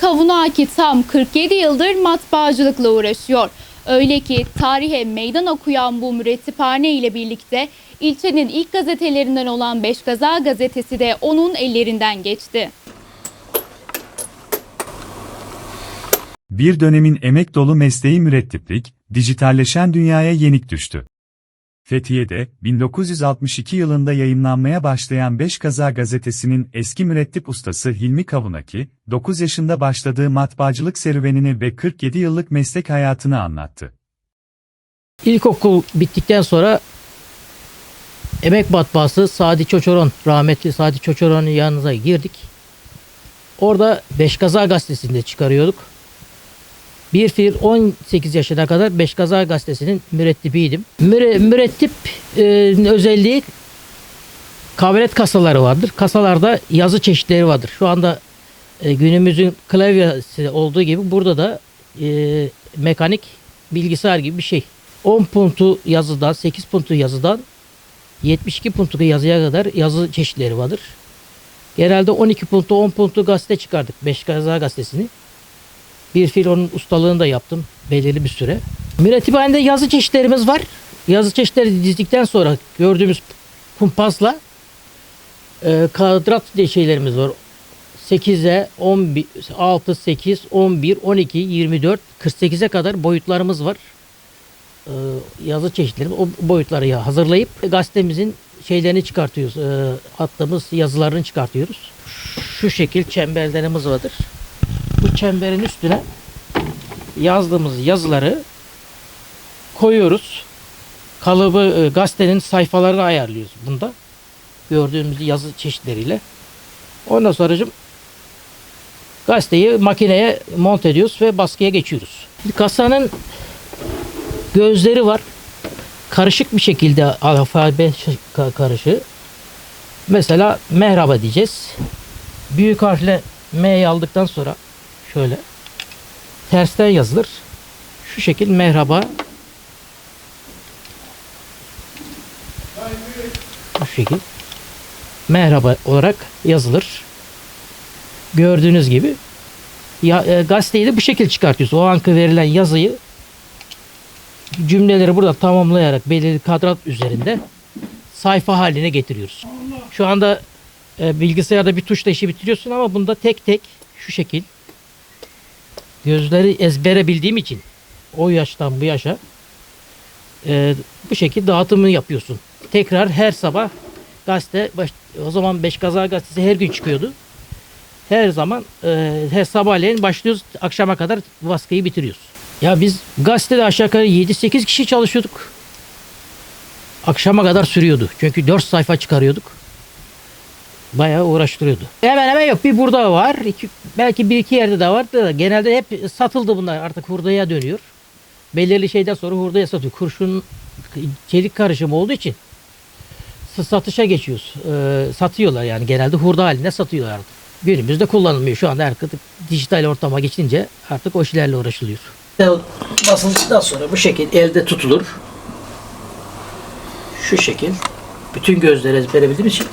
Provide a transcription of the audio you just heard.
Kavuna Aki tam 47 yıldır matbaacılıkla uğraşıyor. Öyle ki tarihe meydan okuyan bu mürettiphane ile birlikte ilçenin ilk gazetelerinden olan Beşgaza gazetesi de onun ellerinden geçti. Bir dönemin emek dolu mesleği mürettiplik, dijitalleşen dünyaya yenik düştü. Fethiye'de, 1962 yılında yayınlanmaya başlayan Beş Kaza gazetesinin eski mürettip ustası Hilmi Kavunaki, 9 yaşında başladığı matbaacılık serüvenini ve 47 yıllık meslek hayatını anlattı. İlkokul bittikten sonra emek matbaası Sadi Çoçoron, rahmetli Sadi Çoçoron'un yanına girdik. Orada Beşkaza gazetesinde çıkarıyorduk. Bir fiil 18 yaşına kadar Beşkaza gazetesinin mürettibiydim. Müre, mürettip e, özelliği kabiliyet kasaları vardır. Kasalarda yazı çeşitleri vardır. Şu anda e, günümüzün klavyesi olduğu gibi burada da e, mekanik bilgisayar gibi bir şey. 10 puntu yazıdan, 8 puntu yazıdan 72 puntu yazıya kadar yazı çeşitleri vardır. Genelde 12 puntu, 10 puntu gazete çıkardık. Beşkaza gazetesini. Bir fil onun ustalığını da yaptım belirli bir süre. Mürettibhanede yazı çeşitlerimiz var. Yazı çeşitleri dizdikten sonra gördüğümüz kumpasla e, kadrat diye şeylerimiz var. 8'e 11, 6, 8, 11, 12, 24, 48'e kadar boyutlarımız var. Ee, yazı çeşitleri o boyutları ya hazırlayıp gazetemizin şeylerini çıkartıyoruz. Ee, attığımız yazılarını çıkartıyoruz. Şu şekil çemberlerimiz vardır. Bu çemberin üstüne yazdığımız yazıları koyuyoruz. Kalıbı e, gazetenin sayfalarını ayarlıyoruz bunda. Gördüğümüz yazı çeşitleriyle. Ondan sonracığım gazeteyi makineye monte ediyoruz ve baskıya geçiyoruz. Kasanın gözleri var. Karışık bir şekilde alfabe ka- karışı. Mesela merhaba diyeceğiz. Büyük harfle M'yi aldıktan sonra şöyle tersten yazılır. Şu şekil merhaba. Bu şekil merhaba olarak yazılır. Gördüğünüz gibi ya, e, gazeteyi de bu şekil çıkartıyoruz. O anki verilen yazıyı cümleleri burada tamamlayarak belirli kadrat üzerinde sayfa haline getiriyoruz. Şu anda e, bilgisayarda bir tuşla işi bitiriyorsun ama bunda tek tek şu şekil gözleri ezbere bildiğim için o yaştan bu yaşa e, bu şekilde dağıtımını yapıyorsun. Tekrar her sabah gazete baş, o zaman Beş Kaza gazetesi her gün çıkıyordu. Her zaman e, her sabahleyin başlıyoruz akşama kadar baskıyı bitiriyoruz. Ya biz gazetede aşağı yukarı 7-8 kişi çalışıyorduk. Akşama kadar sürüyordu. Çünkü 4 sayfa çıkarıyorduk. Bayağı uğraştırıyordu. Hemen hemen yok. Bir burada var. iki, belki bir iki yerde de var genelde hep satıldı bunlar. Artık hurdaya dönüyor. Belirli şeyden sonra hurdaya satıyor. Kurşun çelik karışımı olduğu için satışa geçiyoruz. Ee, satıyorlar yani genelde hurda halinde satıyorlar artık. Günümüzde kullanılmıyor. Şu anda artık dijital ortama geçince artık o işlerle uğraşılıyor. Basıldıktan sonra bu şekil elde tutulur. Şu şekil. Bütün gözleri ezbere bildiğim için